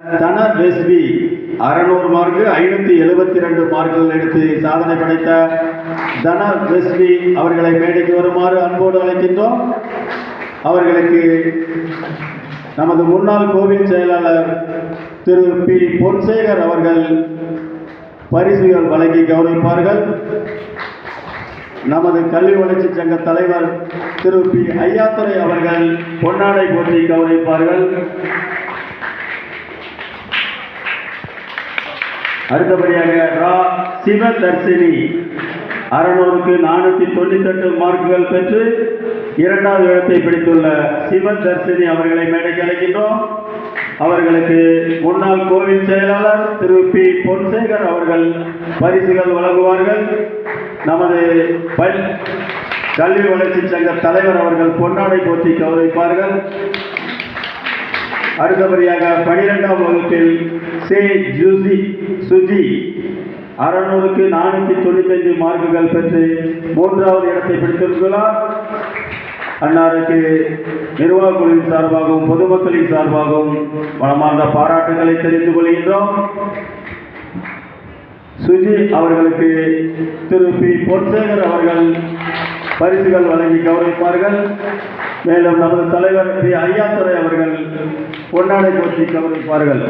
தன வெஸ்பி அறநூறு மார்க்கு ஐநூற்றி எழுபத்தி ரெண்டு மார்க்குகள் எடுத்து சாதனை படைத்த தன வெஸ்பி அவர்களை மேடைக்கு வருமாறு அன்போடு அழைக்கின்றோம். அவர்களுக்கு நமது முன்னாள் கோவில் செயலாளர் திரு பி. பொன்சேகர் அவர்கள் பரிசுகள் வழங்கி கௌரவிப்பார்கள். நமது கல்வி வளர்ச்சி சங்க தலைவர் திரு பி. ஐயாத்துறை அவர்கள் பொன்னாடை போற்றி கௌரவிப்பார்கள். அடுத்தபடியாக ரா சிவதர்சினி. அறநூறுக்கு நானூற்றி தொண்ணூத்தெட்டு மார்க்குகள் பெற்று இரண்டாவது இடத்தை பிடித்துள்ள சிவதர்சினி அவர்களை மேடைக்கு அழைக்கின்றோம். அவர்களுக்கு முன்னாள் கோவில் செயலாளர் திரு பி. பொன்சேகர் அவர்கள் பரிசுகள் வழங்குவார்கள். நமது கல்வி வளர்ச்சி சங்க தலைவர் அவர்கள் பொன்னாடை போற்றி கௌரவிப்பார்கள். அடுத்தபடியாக பனிரெண்டாம் வகுப்பில் சே. ஜூசி சுஜி. அறநூறுக்கு நானூற்றி தொண்ணூத்தஞ்சு மார்க்குகள் பெற்று மூன்றாவது இடத்தை பிடித்திருக்கிறார். அன்னாருக்கு நிர்வாக குழுவின் சார்பாகவும் பொதுமக்களின் சார்பாகவும் மனமார்ந்த பாராட்டுகளை தெரிந்து கொள்கின்றோம். சுஜி அவர்களுக்கு திரு. பி. பொன்சேகர் அவர்கள் பரிசுகள் வழங்கி கௌரவிப்பார்கள். மேலும் நமது தலைவர் பி ஐயாத்துறை அவர்கள் பொன்னாடை போற்றி கௌரவிப்பார்கள்.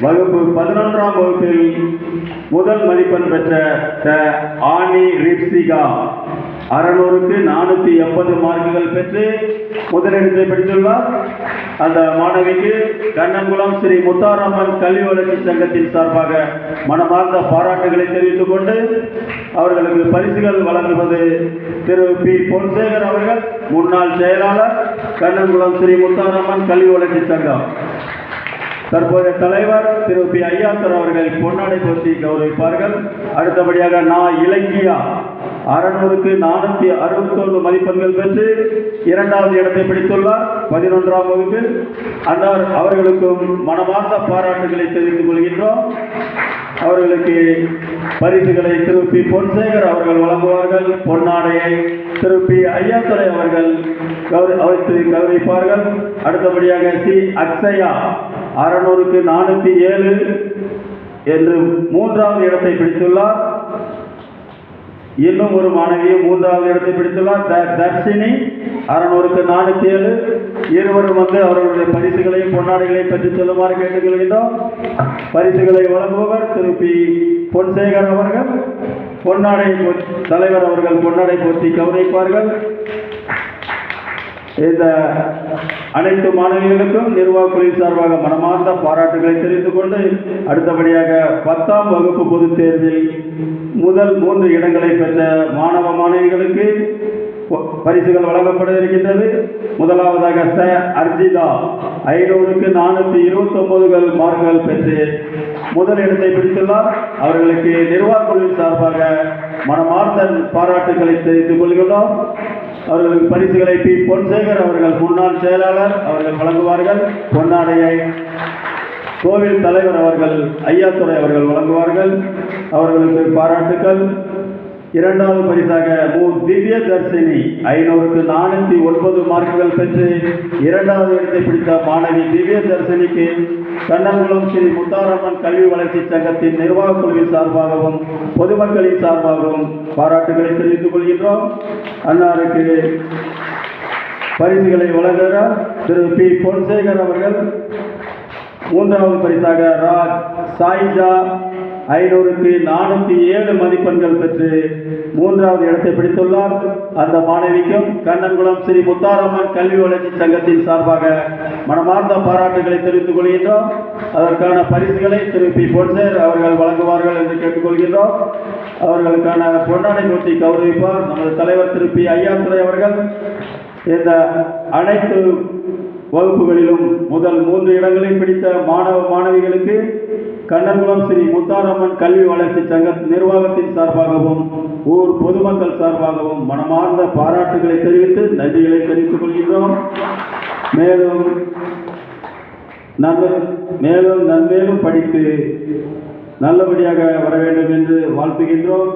வகுப்பு பதினொன்றாம் வகுப்பில் முதல் மதிப்பெண் பெற்ற த. ஆனி ரிப்சிகா. அறநூறுக்கு நானூற்றி எண்பது மார்க்குகள் பெற்று முதலிடத்தை பிடித்துள்ளார். அந்த மாணவிக்கு கண்ணங்குளம் ஸ்ரீ முத்தாராமன் கல்வி வளர்ச்சி சங்கத்தின் சார்பாக மனமார்ந்த பாராட்டுகளை தெரிவித்துக் கொண்டு அவர்களுக்கு பரிசுகள் வழங்குவது திரு பி. பொன்சேகர் அவர்கள் முன்னாள் செயலாளர் கண்ணங்குளம் ஸ்ரீ முத்தாராமன் கல்வி வளர்ச்சி சங்கம். தற்போதைய தலைவர் திரு பி. ஐயாத்தர் அவர்கள் பொன்னாடை போட்டி கௌரவிப்பார்கள். அடுத்தபடியாக நான் இலக்கியா அறநூறுக்கு நானூற்றி அறுபத்தொன்று மதிப்பெண்கள் பெற்று இரண்டாவது இடத்தை பிடித்துள்ளார். பதினொன்றாம் வகுப்பில் அன்னார் அவர்களுக்கும் மனமார்ந்த பாராட்டுகளை தெரிவித்துக் கொள்கின்றோம். அவர்களுக்கு பரிசுகளை திருப்பி பொன்சேகர் அவர்கள் வழங்குவார்கள். பொன்னாடையை திருப்பி ஐயாத்துறை அவர்கள் கௌரி அவைத்து கௌரவிப்பார்கள். அடுத்தபடியாக சி. அக்ஷயா அறநூறுக்கு நானூற்றி ஏழு என்று மூன்றாவது இடத்தை பிடித்துள்ளார். இன்னும் ஒரு மாணவியும் மூன்றாவது இடத்தை பிடித்துள்ளார். த- தர்ஷினி அறநூறுக்கு நானூற்றி ஏழு இருவரும் வந்து அவர்களுடைய பரிசுகளையும் பொன்னாடைகளையும் பெற்றுச் செல்லுமாறு கேட்டுக்கொள்கின்றோம். பரிசுகளை வழங்குபவர் திரு பி. பொன்சேகர் அவர்கள். பொன்னாடை தலைவர் அவர்கள் பொன்னாடை போற்றி கவனிப்பார்கள். இந்த அனைத்து மாணவிகளுக்கும் நிர்வாக குழுவின் சார்பாக மனமார்ந்த பாராட்டுகளை தெரிவித்துக் கொண்டு அடுத்தபடியாக பத்தாம் வகுப்பு பொதுத் தேர்வில் முதல் மூன்று இடங்களை பெற்ற மாணவ மாணவிகளுக்கு பரிசுகள் வழங்கப்பட இருக்கின்றது. முதலாவதாக ச அர்ஜிதா ஐநூறுக்கு நானூற்றி இருபத்தொம்போதுகள் மார்க்குகள் பெற்று முதல் இடத்தை பிடித்துள்ளார். அவர்களுக்கு நிர்வாக குழுவின் சார்பாக மனமார்ந்த பாராட்டுகளை தெரிவித்துக் கொள்கிறோம் அவர்களுக்கு பரிசுகளை பி. பொன்சேகர் அவர்கள் முன்னாள் செயலாளர் அவர்கள் வழங்குவார்கள். பொன்னாடையை கோவில் தலைவர் அவர்கள் ஐயாத்துறை அவர்கள் வழங்குவார்கள். அவர்களுக்கு பாராட்டுக்கள். இரண்டாவது பரிசாக மு. திவ்ய தர்சினி ஐநூறுக்கு நானூற்றி ஒன்பது மார்க்குகள் பெற்று இரண்டாவது இடத்தை பிடித்த மாணவி திவ்ய தர்சினிக்கு கண்ணங்குளம் ஸ்ரீ முத்தாரம்மன் கல்வி வளர்ச்சி சங்கத்தின் நிர்வாக குழுவின் சார்பாகவும் பொதுமக்களின் சார்பாகவும் பாராட்டுகளை தெரிவித்துக் கொள்கின்றோம். அன்னாருக்கு பரிசுகளை வழங்குகிறார் திரு பி. பொன்சேகர் அவர்கள் மூன்றாவது பரிசாக ராஜ் சாயிஜா ஐநூறுக்கு நானூற்றி ஏழு மதிப்பெண்கள் பெற்று மூன்றாவது இடத்தை பிடித்துள்ளார். அந்த மாணவிக்கும் கண்ணன்குளம் ஸ்ரீ முத்தாரம்மன் கல்வி வளர்ச்சி சங்கத்தின் சார்பாக மனமார்ந்த பாராட்டுகளை தெரிவித்துக் கொள்கின்றோம். அதற்கான பரிசுகளை திரு பி. பொன்சேர் அவர்கள் வழங்குவார்கள் என்று கேட்டுக்கொள்கின்றோம் அவர்களுக்கான பொன்னாடை நோட்டி கௌரவிப்பார். நமது தலைவர் திரு பி. ஐயாத்துறை அவர்கள். இந்த அனைத்து வகுப்புகளிலும் முதல் மூன்று இடங்களை பிடித்த மாணவ மாணவிகளுக்கு கண்ணன்குளம் ஸ்ரீ முத்தாரம்மன் கல்வி வளர்ச்சி சங்க நிர்வாகத்தின் சார்பாகவும் ஊர் பொதுமக்கள் சார்பாகவும் மனமார்ந்த பாராட்டுகளை தெரிவித்து நன்றிகளை தெரிவித்துக் கொள்கின்றோம். மேலும் நன்மை மேலும் நன்மேலும் படித்து நல்லபடியாக வர வேண்டும் என்று வாழ்த்துகின்றோம்.